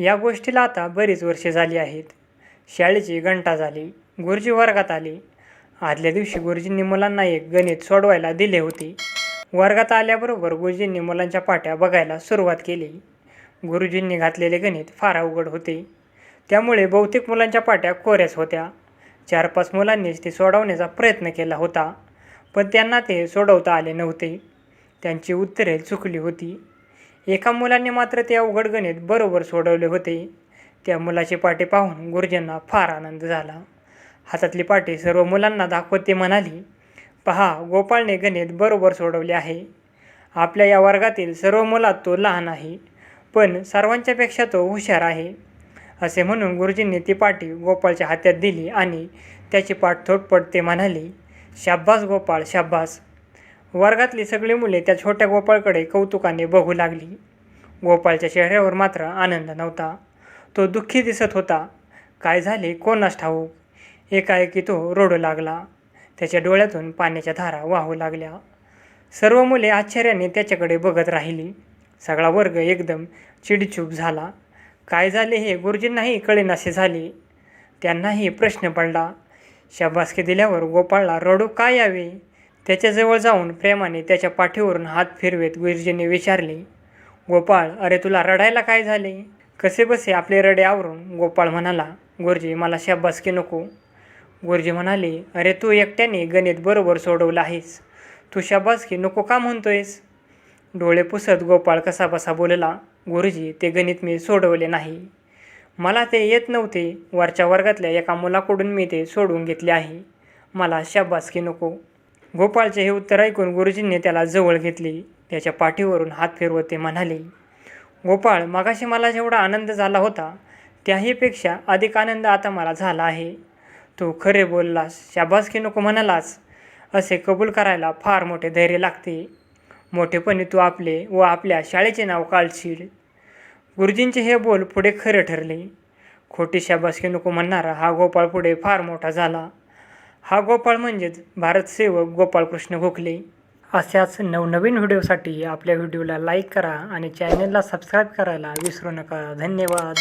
या गोष्टीला आता बरीच वर्षे झाली आहेत. शाळेची घंटा झाली गुरुजी वर्गात आले. आदल्या दिवशी गुरुजींनी मुलांना एक गणित सोडवायला दिले होते. वर्गात आल्याबरोबर गुरुजींनी मुलांच्या पाट्या बघायला सुरुवात केली. गुरुजींनी घातलेले गणित फार अवघड होते. त्यामुळे बहुतेक मुलांच्या पाट्या कोऱ्याच होत्या. चार पाच मुलांनीच ते सोडवण्याचा प्रयत्न केला होता. पण त्यांना ते सोडवता आले नव्हते. त्यांची उत्तरे चुकली होती. एका मुलाने मात्र ते अवघड गणित बरोबर सोडवले होते. त्या मुलाचे पाटे पाहून गुरुजींना फार आनंद झाला. हातातली पाटे सर्व मुलांना दाखवत ते म्हणाली पहा गोपाळने गणित बरोबर सोडवले आहे. आपल्या या वर्गातील सर्व मुलात तो लहान आहे पण सर्वांच्यापेक्षा तो हुशार आहे. असे म्हणून गुरुजींनी ती पाटी गोपाळच्या हातात दिली आणि त्याची पाठ थोटपट ते म्हणाले शाब्बास गोपाळ शाब्बास. वर्गातली सगळी मुले त्या छोट्या गोपाळकडे कौतुकाने बघू लागली. गोपाळच्या चेहऱ्यावर मात्र आनंद नव्हता. तो दुःखी दिसत होता. काय झाले? कोणास ठाऊक? एकाएकी तो रडू लागला. त्याच्या डोळ्यातून पाण्याच्या धारा वाहू लागल्या. सर्व मुले आश्चर्याने त्याच्याकडे बघत राहिली. सगळा वर्ग एकदम चिडचूप झाला. काय झाले हे? गुरुजींनाही कळेनासे झाले. त्यांनाही प्रश्न पडला. शाबासकी दिल्यावर गोपाळला रडू काय यावे? त्याच्याजवळ जाऊन प्रेमाने त्याच्या पाठीवरून हात फिरवेत गुरुजींनी विचारले गोपाळ अरे तुला रडायला काय झाले? कसे बसे आपले रडे आवरून? गोपाळ म्हणाला गुरुजी मला शाबासकी नको. गुरुजी म्हणाले अरे तू एकट्याने गणित बरोबर सोडवलं आहेस. तू शाबासकी नको का म्हणतोयस? डोळे पुसत गोपाळ कसा बसा बोलला गुरुजी ते गणित मी सोडवले नाही. मला ते येत नव्हते. वरच्या वर्गातल्या एका मुलाकडून मी ते सोडवून घेतले आहे. मला शाबासकी नको. गोपाळचे हे उत्तर ऐकून गुरुजींनी त्याला जवळ घेतले. त्याच्या पाठीवरून हात फिरवत ते म्हणाले गोपाळ मगाशी मला जेवढा आनंद झाला होता त्याहीपेक्षा अधिक आनंद आता मला झाला आहे. तू खरे बोललास शाबासकी नको म्हणालास असे कबूल करायला फार मोठे धैर्य लागते. मोठेपणी तू आपले व आपल्या शाळेचे नाव काढशील. गुरुजींचे हे बोल पुढे खरे ठरले. खोटी शाबासकी नको म्हणणारा हा गोपाळ पुढे फार मोठा झाला. हा गोपाळ म्हणजेच भारतसेवक गोपाळकृष्ण गोखले. अशाच नवनवीन व्हिडिओसाठी आपल्या व्हिडिओला लाईक करा आणि चॅनलला सबस्क्राईब करायला विसरू नका. धन्यवाद.